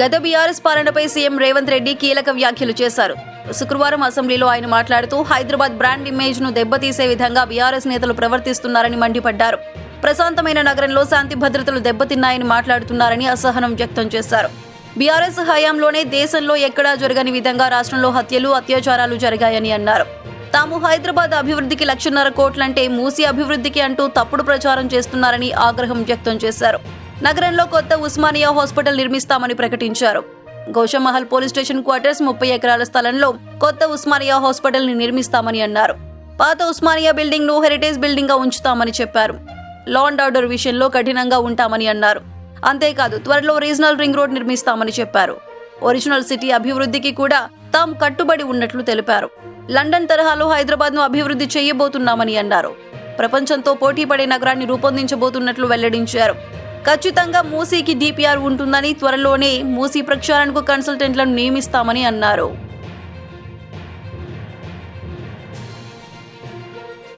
గత బీఆర్ఎస్ పాలనపై సీఎం రేవంత్ రెడ్డి కీలక వ్యాఖ్యలు చేశారు. శుక్రవారం అసెంబ్లీలో ఆయన మాట్లాడుతూ హైదరాబాద్ బ్రాండ్ ఇమేజ్ను దెబ్బతీసే విధంగా బీఆర్ఎస్ నేతలు ప్రవర్తిస్తున్నారని మండిపడ్డారు. ప్రశాంతమైన నగరంలో శాంతి భద్రతలు దెబ్బతిన్నాయని మాట్లాడుతున్నారని అసహనం వ్యక్తం చేశారు. బీఆర్ఎస్ హయాంలోనే దేశంలో ఎక్కడా జరగని విధంగా రాష్ట్రంలో హత్యలు అత్యాచారాలు జరిగాయని అన్నారు. తాము హైదరాబాద్ అభివృద్ధికి లక్షన్నర కోట్లంటే మూసి అభివృద్ధికి అంటూ తప్పుడు ప్రచారం చేస్తున్నారని ఆగ్రహం వ్యక్తం చేశారు. నగరంలో కొత్త ఉస్మానియా హాస్పిటల్ నిర్మిస్తామని ప్రకటించారు. గౌషమహల్ పోలీస్ స్టేషన్ క్వార్టర్స్ ముప్పై ఎకరాల స్థలంలో కొత్త ఉస్మానియా హాస్పిటల్ని నిర్మిస్తామని అన్నారు. పాత ఉస్మానియా బిల్డింగ్ను హెరిటేజ్ బిల్డింగ్గా ఉంచుతామని చెప్పారు. లా అండ్ ఆర్డర్ విషయంలో కఠినంగా ఉంటామని అన్నారు. అంతేకాదు త్వరలో రీజనల్ రింగ్ రోడ్ నిర్మిస్తామని చెప్పారు. ఒరిజినల్ సిటీ అభివృద్ధికి కూడా తాము కట్టుబడి ఉన్నట్లు తెలిపారు. లండన్ తరహాలో హైదరాబాద్ను అభివృద్ధి చేయబోతున్నామని అన్నారు. ప్రపంచంతో పోటీపడే నగరాన్ని రూపొందించబోతున్నట్లు వెల్లడించారు. ఖచ్చితంగా మూసీకి డిపిఆర్ ఉంటుందని త్వరలోనే మూసీ ప్రక్షాళనకు కన్సల్టెంట్లను నియమిస్తామని అన్నారు.